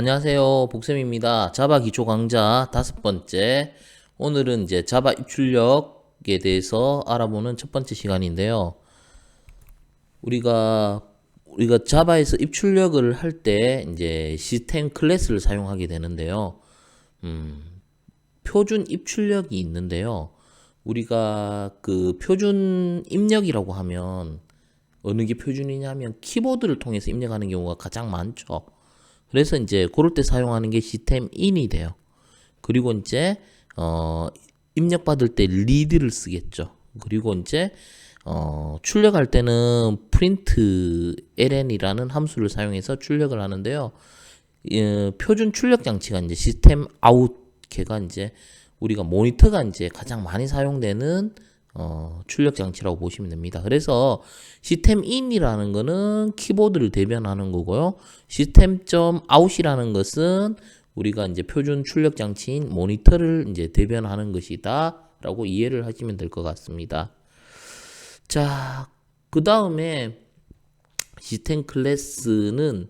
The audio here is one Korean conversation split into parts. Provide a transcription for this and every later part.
안녕하세요. 복쌤입니다. 자바 기초 강좌 다섯 번째. 오늘은 이제 자바 입출력에 대해서 알아보는 첫 번째 시간인데요. 우리가 우리가 자바에서 입출력을 할 때 이제 시스템 클래스를 사용하게 되는데요. 음, 표준 입출력이 있는데요. 우리가 그 표준 입력이라고 하면 어느 게 표준이냐면 키보드를 통해서 입력하는 경우가 가장 많죠. 그래서 이제 그럴 때 사용하는 게 시스템 인이 돼요. 그리고 이제 어 입력 받을 때 리드를 쓰겠죠. 그리고 이제 어 출력할 때는 print ln이라는 함수를 사용해서 출력을 하는데요. 예, 표준 출력 장치가 이제 시스템 아웃 걔가 이제 우리가 모니터가 이제 가장 많이 사용되는 어, 출력 장치라고 보시면 됩니다. 그래서 시스템 in이라는 거는 키보드를 대변하는 거고요. 시스템 out이라는 것은 우리가 이제 표준 출력 장치인 모니터를 이제 대변하는 것이다라고 이해를 하시면 될 것 같습니다. 자, 그 다음에 시스템 클래스는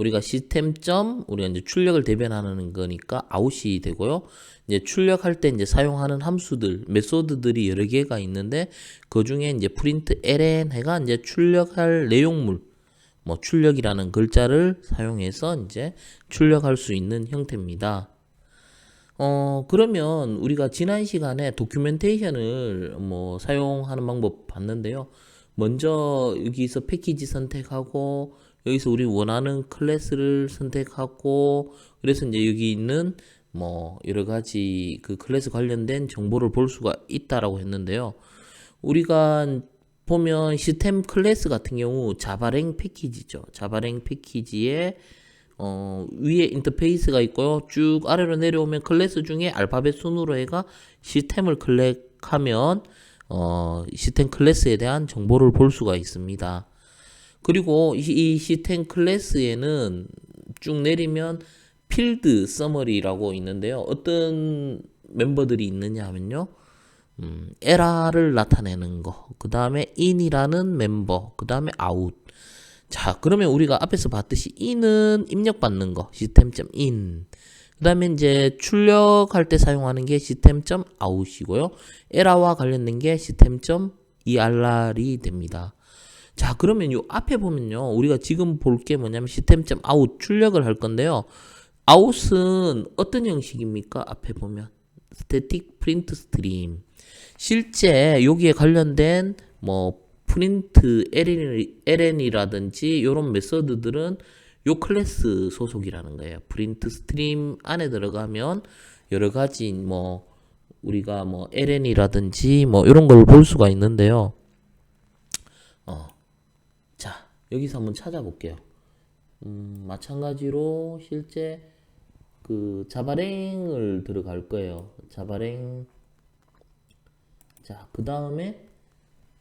우리가 시스템 점 우리가 이제 출력을 대변하는 거니까 아웃이 되고요. 이제 출력할 때 이제 사용하는 함수들, 메소드들이 여러 개가 있는데 그 중에 이제 프린트 ln 해가 이제 출력할 내용물 뭐 출력이라는 글자를 사용해서 이제 출력할 수 있는 형태입니다. 어, 그러면 우리가 지난 시간에 도큐멘테이션을 뭐 사용하는 방법 봤는데요. 먼저 여기서 패키지 선택하고 여기서 우리 원하는 클래스를 선택하고 그래서 이제 여기 있는 뭐 여러 가지 그 클래스 관련된 정보를 볼 수가 있다라고 했는데요. 우리가 보면 시스템 클래스 같은 경우 자바랭 패키지죠. 자바랭 패키지에 어, 위에 인터페이스가 있고요. 쭉 아래로 내려오면 클래스 중에 알파벳 순으로 해가 시스템을 클릭하면 어, 시스템 클래스에 대한 정보를 볼 수가 있습니다. 그리고 이, 이 시스템 클래스에는 쭉 내리면 필드 서머리라고 있는데요. 어떤 멤버들이 있느냐 하면요. 음, 에라를 나타내는 거. 그 다음에 in이라는 멤버. 그 다음에 out. 자, 그러면 우리가 앞에서 봤듯이 in은 입력받는 거. 시스템.in. 그 다음에 이제 출력할 때 사용하는 게 시스템.out이고요. 에라와 관련된 게 시스템.err이 됩니다. 자, 그러면 요 앞에 보면요. 우리가 지금 볼 게 뭐냐면 시스템.out 출력을 할 건데요. out은 어떤 형식입니까? 앞에 보면 static print stream. 실제 여기에 관련된 뭐 프린트 ln이라든지 이런 메서드들은 요 클래스 소속이라는 거예요. 프린트 스트림 안에 들어가면 여러 가지 뭐 우리가 뭐 ln이라든지 뭐 이런 걸 볼 수가 있는데요. 어. 자, 여기서 한번 찾아볼게요. 음, 마찬가지로 실제 그 자바랭을 들어갈 거예요. 자바랭. 자, 그 다음에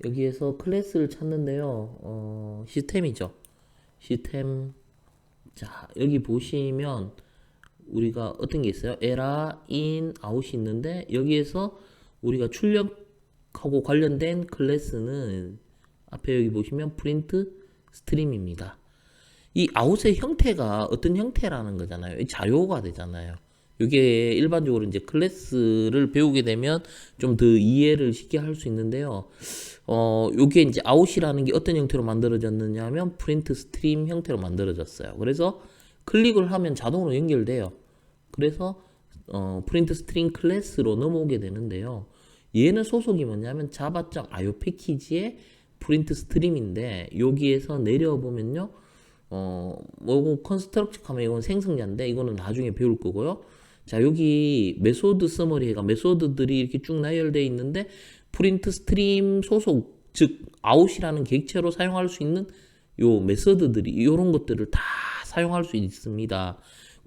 여기에서 클래스를 찾는데요. 어, 시스템이죠. 시스템. 자, 여기 보시면 우리가 어떤 게 있어요? 에라, 인, 아웃이 있는데 여기에서 우리가 출력하고 관련된 클래스는 앞에 여기 보시면 프린트 스트림입니다. 이 아웃의 형태가 어떤 형태라는 거잖아요. 자료가 되잖아요. 이게 일반적으로 이제 클래스를 배우게 되면 좀 더 이해를 쉽게 할 수 있는데요. 어, 요게 이제 아웃이라는 게 어떤 형태로 만들어졌느냐 하면 프린트 스트림 형태로 만들어졌어요. 그래서 클릭을 하면 자동으로 연결돼요. 그래서 어, 프린트 스트링 클래스로 넘어오게 되는데요. 얘는 소속이 뭐냐면 java.io 패키지의 프린트 스트림인데 여기에서 내려보면요. 어, 뭐 컨스트럭트 하면 이건 생성자인데 이거는 나중에 배울 거고요. 자, 여기 메소드 서머리가 메소드들이 이렇게 쭉 나열되어 있는데 프린트 스트림 소속 즉 아웃이라는 객체로 사용할 수 있는 요 메소드들이 이런 것들을 다 사용할 수 있습니다.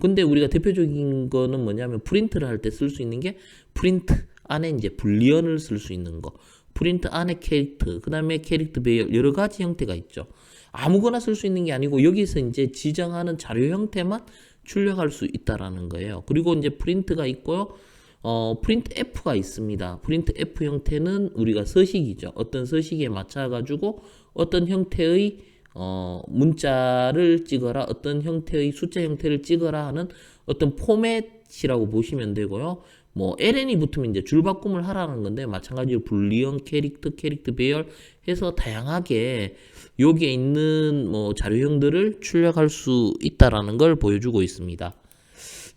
근데 우리가 대표적인 거는 뭐냐면 프린트를 할 때 쓸 수 있는 게 프린트 안에 이제 불리언을 쓸 수 있는 거. 프린트 안에 캐릭터, 그 다음에 캐릭터 배열 여러 가지 형태가 있죠. 아무거나 쓸 수 있는 게 아니고 여기서 이제 지정하는 자료 형태만 출력할 수 있다라는 거예요. 그리고 이제 프린트가 있고요. 어, 프린트 F가 있습니다. 프린트 F 형태는 우리가 서식이죠. 어떤 서식에 맞춰 가지고 어떤 형태의 어, 문자를 찍어라 어떤 형태의 숫자 형태를 찍어라 하는 어떤 포맷이라고 보시면 되고요. 뭐 ln이 붙으면 이제 줄바꿈을 하라는 건데 마찬가지로 불리언 캐릭터 캐릭터 배열 해서 다양하게 여기에 있는 뭐 자료형들을 출력할 수 있다라는 걸 보여주고 있습니다.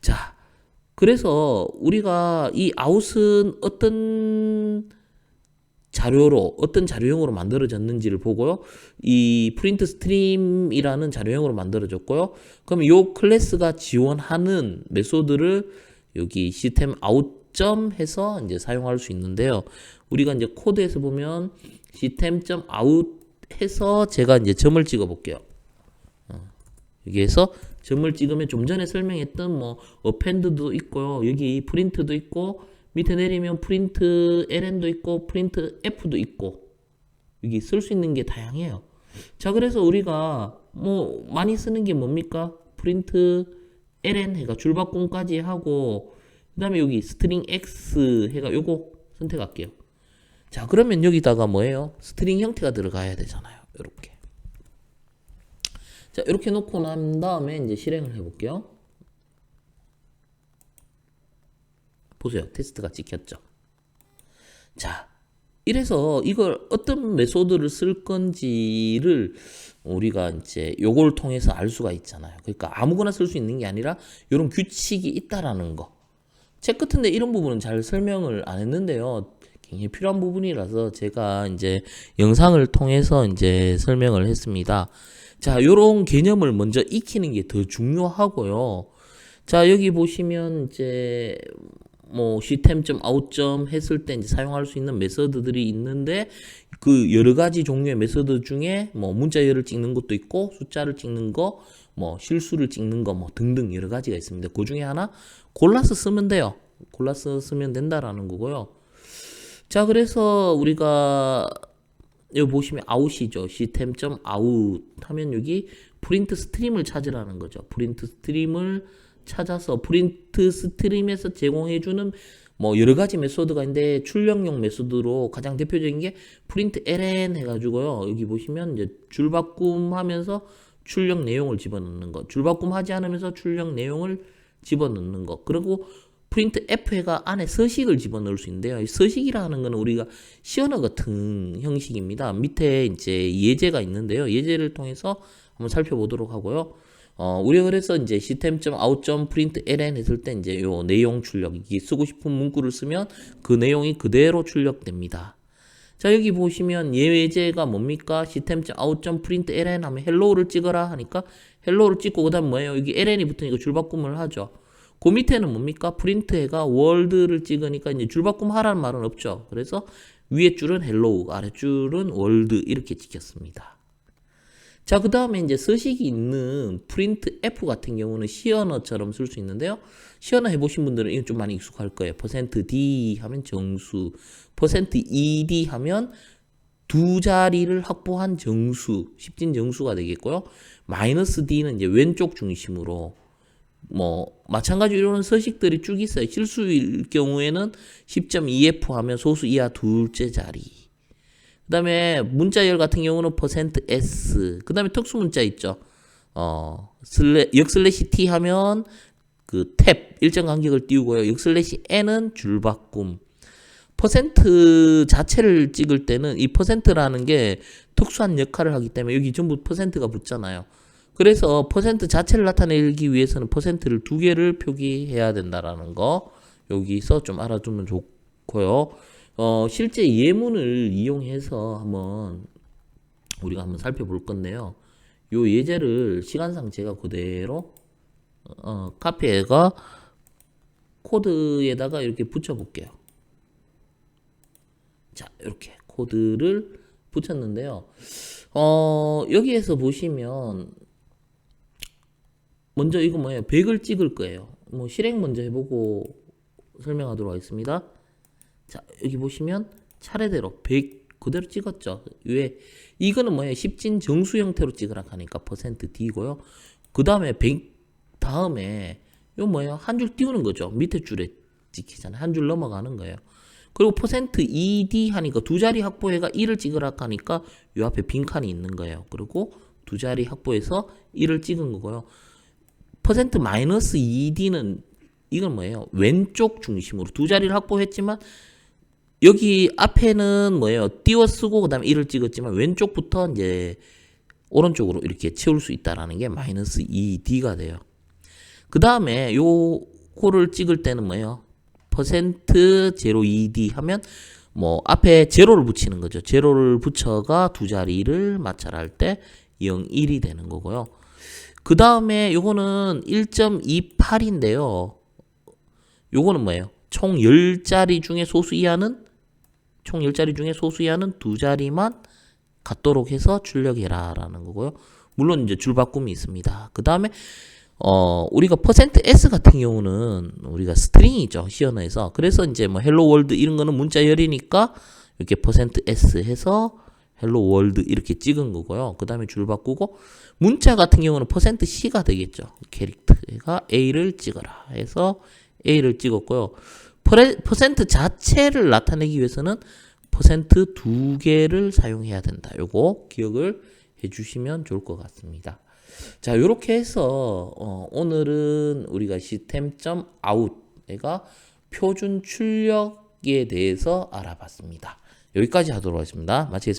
자, 그래서 우리가 이 아웃은 어떤 자료로 어떤 자료형으로 만들어졌는지를 보고요. 이 프린트 스트림이라는 자료형으로 만들어졌고요. 그럼 이 클래스가 지원하는 메소드를 여기 시스템 아웃점 해서 이제 사용할 수 있는데요. 우리가 이제 코드에서 보면 시스템 아웃 해서 제가 이제 점을 찍어 볼게요. 어, 여기에서 점을 찍으면 좀 전에 설명했던 뭐 어펜드도 있고요. 여기 프린트도 있고 밑에 내리면 프린트 ln도 있고 프린트 f도 있고 여기 쓸 수 있는 게 다양해요. 자 그래서 우리가 뭐 많이 쓰는 게 뭡니까? 프린트 ln 해가 줄바꿈까지 하고 그 다음에 여기 스트링 x 해가 요거 선택할게요. 자 그러면 여기다가 뭐예요? 스트링 형태가 들어가야 되잖아요. 이렇게. 자 이렇게 놓고 난 다음에 이제 실행을 해볼게요. 보세요. 테스트가 찍혔죠. 자, 이래서 이걸 어떤 메소드를 쓸 건지를 우리가 이제 요걸 통해서 알 수가 있잖아요. 그러니까 아무거나 쓸 수 있는 게 아니라 이런 규칙이 있다라는 거. 책 같은데 이런 부분은 잘 설명을 안 했는데요. 굉장히 필요한 부분이라서 제가 이제 영상을 통해서 이제 설명을 했습니다. 자, 요런 개념을 먼저 익히는 게 더 중요하고요. 자, 여기 보시면 이제 뭐 시스템점 아웃점 했을 때 이제 사용할 수 있는 메서드들이 있는데 그 여러 가지 종류의 메서드 중에 뭐 문자열을 찍는 것도 있고 숫자를 찍는 거, 뭐 실수를 찍는 거 뭐 등등 여러 가지가 있습니다. 그 중에 하나 골라서 쓰면 돼요. 골라서 쓰면 된다라는 거고요. 자, 그래서 우리가 여기 보시면 아웃이죠. 시스템 점 아웃 하면 여기 프린트 스트림을 찾으라는 거죠. 프린트 스트림을 찾아서 프린트 스트림에서 제공해주는 뭐 여러 가지 메소드가 있는데 출력용 메소드로 가장 대표적인 게 프린트 ln 해가지고요. 여기 보시면 이제 줄바꿈 하면서 출력 내용을 집어넣는 거. 줄바꿈 하지 않으면서 출력 내용을 집어넣는 거. 그리고 프린트 F가 안에 서식을 집어넣을 수 있는데요. 이 서식이라는 거는 우리가 시언어 같은 형식입니다. 밑에 이제 예제가 있는데요. 예제를 통해서 한번 살펴보도록 하고요. 어, 우리가 그래서 이제 시스템.out.print ln 했을 때 이제 요 내용 출력, 이게 쓰고 싶은 문구를 쓰면 그 내용이 그대로 출력됩니다. 자, 여기 보시면 예제가 뭡니까? 시스템.out.print ln 하면 헬로우를 찍어라 하니까 헬로우를 찍고 그 다음 뭐예요? 여기 ln이 붙으니까 줄바꿈을 하죠. 그 밑에는 뭡니까? 프린트해가 월드를 찍으니까 이제 줄바꿈 하라는 말은 없죠. 그래서 위에 줄은 헬로우, 아래 줄은 월드 이렇게 찍혔습니다. 자, 그 다음에 이제 서식이 있는 프린트 F 같은 경우는 시언어처럼 쓸 수 있는데요. 시언어 해보신 분들은 이건 좀 많이 익숙할 거예요. %d 하면 정수, %ed 하면 두 자리를 확보한 정수, 십진 정수가 되겠고요. 마이너스 d는 이제 왼쪽 중심으로 뭐 마찬가지로 이런 서식들이 쭉 있어요. 실수일 경우에는 10.2f 하면 소수 이하 둘째 자리. 그 다음에 문자열 같은 경우는 퍼센트 %s. 그 다음에 특수 문자 있죠. 어, 슬래 역슬래시 t 하면 그 탭 일정 간격을 띄우고요. 역슬래시 n은 줄바꿈. 퍼센트 자체를 찍을 때는 이 퍼센트라는 게 특수한 역할을 하기 때문에 여기 전부 퍼센트가 붙잖아요. 그래서 퍼센트 자체를 나타내기 위해서는 퍼센트를 두 개를 표기해야 된다라는 거 여기서 좀 알아두면 좋고요. 어, 실제 예문을 이용해서 한번 우리가 한번 살펴볼 건데요. 요 예제를 시간상 제가 그대로 어, 카페가 코드에다가 이렇게 붙여볼게요. 자, 이렇게 코드를 붙였는데요. 어, 여기에서 보시면 먼저 이거 뭐예요? 100을 찍을 거예요. 뭐 실행 먼저 해보고 설명하도록 하겠습니다. 자, 여기 보시면 차례대로 100 그대로 찍었죠. 왜? 이거는 뭐예요? 십진 정수 형태로 찍으라 하니까 퍼센트 D고요. 그 다음에 100 다음에 요 뭐예요? 한 줄 띄우는 거죠. 밑에 줄에 찍히잖아요. 한 줄 넘어가는 거예요. 그리고 퍼센트 %ED 하니까 두 자리 확보해가 1을 찍으라 하니까 요 앞에 빈칸이 있는 거예요. 그리고 두 자리 확보해서 1을 찍은 거고요. 퍼센트 마이너스 2D는 이건 뭐예요? 왼쪽 중심으로 두 자리를 확보했지만 여기 앞에는 뭐예요? 띄워 쓰고 그다음에 1을 찍었지만 왼쪽부터 이제 오른쪽으로 이렇게 채울 수 있다라는 게 마이너스 2D가 돼요. 그 다음에 요거를 찍을 때는 뭐예요? 퍼센트 제로 2D 하면 뭐 앞에 제로를 붙이는 거죠. 제로를 붙여가 두 자리를 마찰할 때 0, 1이 되는 거고요. 그 다음에 요거는 1.28인데요. 요거는 뭐예요? 총 10자리 중에 소수 이하는 총 10자리 중에 소수 이하는 두 자리만 갖도록 해서 출력해라라는 거고요. 물론 이제 줄 바꿈이 있습니다. 그 다음에 어 우리가 퍼센트 %s 같은 경우는 우리가 스트링이죠 히어너에서 그래서 이제 뭐 헬로 월드 이런 거는 문자 열이니까 이렇게 퍼센트 %s 해서 헬로 월드 이렇게 찍은 거고요. 그 다음에 줄 바꾸고 문자 같은 경우는 퍼센트 %c가 되겠죠. 캐릭터가 a를 찍어라 해서 a를 찍었고요. 퍼센트 자체를 나타내기 위해서는 퍼센트 두 개를 사용해야 된다. 요거 기억을 해주시면 좋을 것 같습니다. 자, 요렇게 해서 어, 오늘은 우리가 시스템.out가 표준 출력에 대해서 알아봤습니다. 여기까지 하도록 하겠습니다. 마치겠습니다.